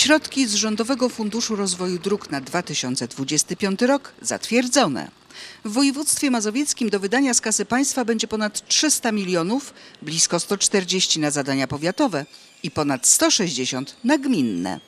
Środki z Rządowego Funduszu Rozwoju Dróg na 2025 rok zatwierdzone. W województwie mazowieckim do wydania z kasy państwa będzie ponad 300 milionów, blisko 140 na zadania powiatowe i ponad 160 na gminne.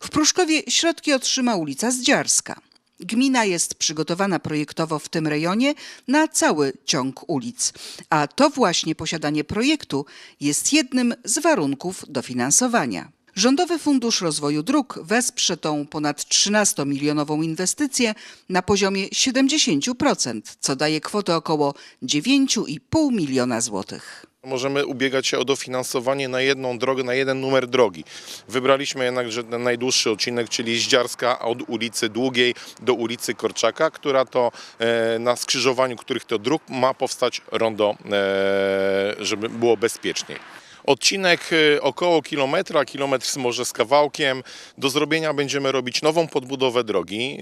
W Pruszkowie środki otrzyma ulica Zdziarska. Gmina jest przygotowana projektowo w tym rejonie na cały ciąg ulic, a to właśnie posiadanie projektu jest jednym z warunków dofinansowania. Rządowy Fundusz Rozwoju Dróg wesprze tą ponad 13-milionową inwestycję na poziomie 70%, co daje kwotę około 9,5 miliona złotych. Możemy ubiegać się o dofinansowanie na jedną drogę, na jeden numer drogi. Wybraliśmy jednakże ten najdłuższy odcinek, czyli Zdziarska od ulicy Długiej do ulicy Korczaka, która to e, na skrzyżowaniu których to dróg ma powstać rondo, e, żeby było bezpieczniej. Odcinek e, około kilometra, kilometr może z kawałkiem. Do zrobienia będziemy robić nową podbudowę drogi.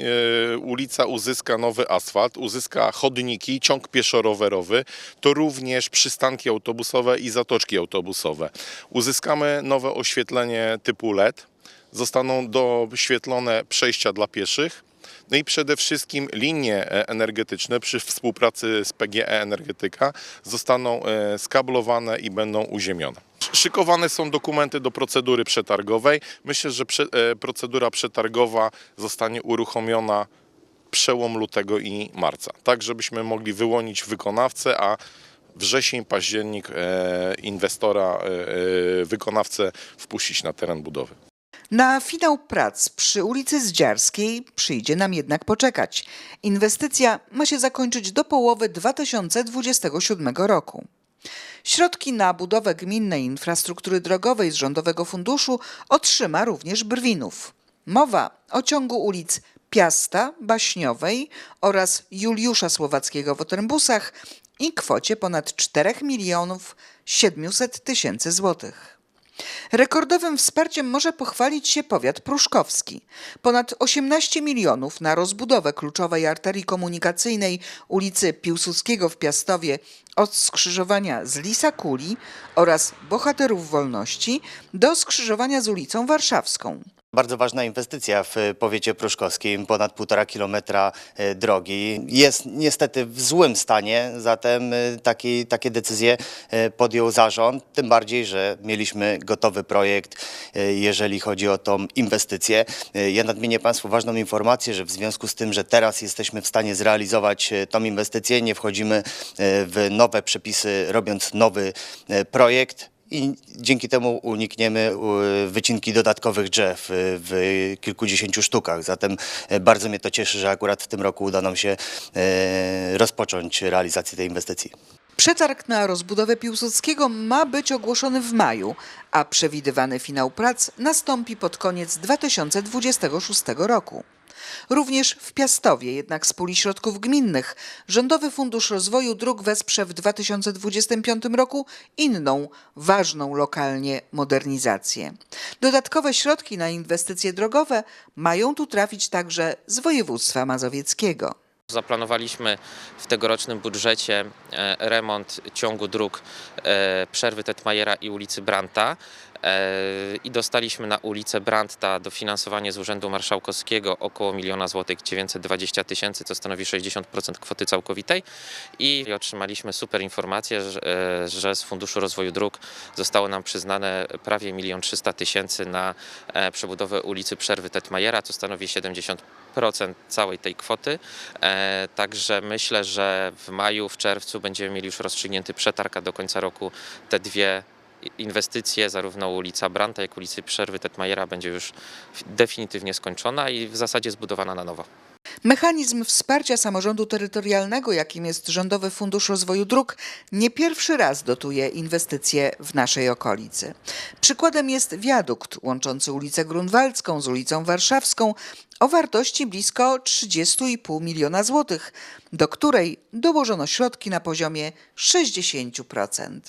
E, Ulica uzyska nowy asfalt, uzyska chodniki, ciąg pieszo-rowerowy, to również przystanki autobusowe i zatoczki autobusowe. Uzyskamy nowe oświetlenie typu LED. Zostaną doświetlone przejścia dla pieszych. No i przede wszystkim linie e, energetyczne przy współpracy z PGE Energetyka zostaną e, skablowane i będą uziemione. Szykowane są dokumenty do procedury przetargowej. Myślę, że e, procedura przetargowa zostanie uruchomiona przełom lutego i marca, tak żebyśmy mogli wyłonić wykonawcę, a wrzesień, październik inwestora, wykonawcę wpuścić na teren budowy. Na finał prac przy ulicy Zdziarskiej przyjdzie nam jednak poczekać. Inwestycja ma się zakończyć do połowy 2027 roku. Środki na budowę gminnej infrastruktury drogowej z Rządowego Funduszu otrzyma również Brwinów. Mowa o ciągu ulic Piasta, Baśniowej oraz Juliusza Słowackiego w Otrębusach i kwocie ponad 4 milionów 700 tysięcy złotych. Rekordowym wsparciem może pochwalić się powiat pruszkowski. Ponad 18 milionów na rozbudowę kluczowej arterii komunikacyjnej ulicy Piłsudskiego w Piastowie od skrzyżowania z Lisa Kuli oraz Bohaterów Wolności do skrzyżowania z ulicą Warszawską. Bardzo ważna inwestycja w powiecie pruszkowskim, ponad półtora kilometra e, drogi. Jest niestety w złym stanie, zatem e, taki, takie decyzje e, podjął zarząd, tym bardziej, że mieliśmy gotowy projekt, e, jeżeli chodzi o tą inwestycję. E, Ja nadmienię Państwu ważną informację, że w związku z tym, że teraz jesteśmy w stanie zrealizować e, tą inwestycję, nie wchodzimy e, w nowe przepisy, robiąc nowy e, projekt i dzięki temu unikniemy wycinki dodatkowych drzew y, w kilkudziesięciu sztukach. Zatem e, bardzo mnie to cieszy, że akurat w tym roku uda nam się e, rozpocząć realizację tej inwestycji. Przetarg na rozbudowę Piłsudskiego ma być ogłoszony w maju, a przewidywany finał prac nastąpi pod koniec 2026 roku. Również w Piastowie, jednak z puli środków gminnych, Rządowy Fundusz Rozwoju Dróg wesprze w 2025 roku inną, ważną lokalnie modernizację. Dodatkowe środki na inwestycje drogowe mają tu trafić także z województwa mazowieckiego. Zaplanowaliśmy w tegorocznym budżecie e, remont ciągu dróg e, Przerwy Tetmajera i ulicy Branta i dostaliśmy na ulicę Branta dofinansowanie z Urzędu Marszałkowskiego około miliona złotych 920 tysięcy, co stanowi 60% kwoty całkowitej i otrzymaliśmy super informację, że, e, że z Funduszu Rozwoju Dróg zostało nam przyznane prawie milion 300 tysięcy na e, przebudowę ulicy Przerwy Tetmajera, co stanowi 70% całej tej kwoty. E, Także myślę, że w maju, w czerwcu będziemy mieli już rozstrzygnięty przetarg, a do końca roku te dwie inwestycje, zarówno ulica Branta, jak i ulicy Przerwy Tetmajera będzie już definitywnie skończona i w zasadzie zbudowana na nowo. Mechanizm wsparcia samorządu terytorialnego, jakim jest Rządowy Fundusz Rozwoju Dróg, nie pierwszy raz dotuje inwestycje w naszej okolicy. Przykładem jest wiadukt łączący ulicę Grunwaldzką z ulicą Warszawską o wartości blisko 30,5 miliona złotych, do której dołożono środki na poziomie 60%.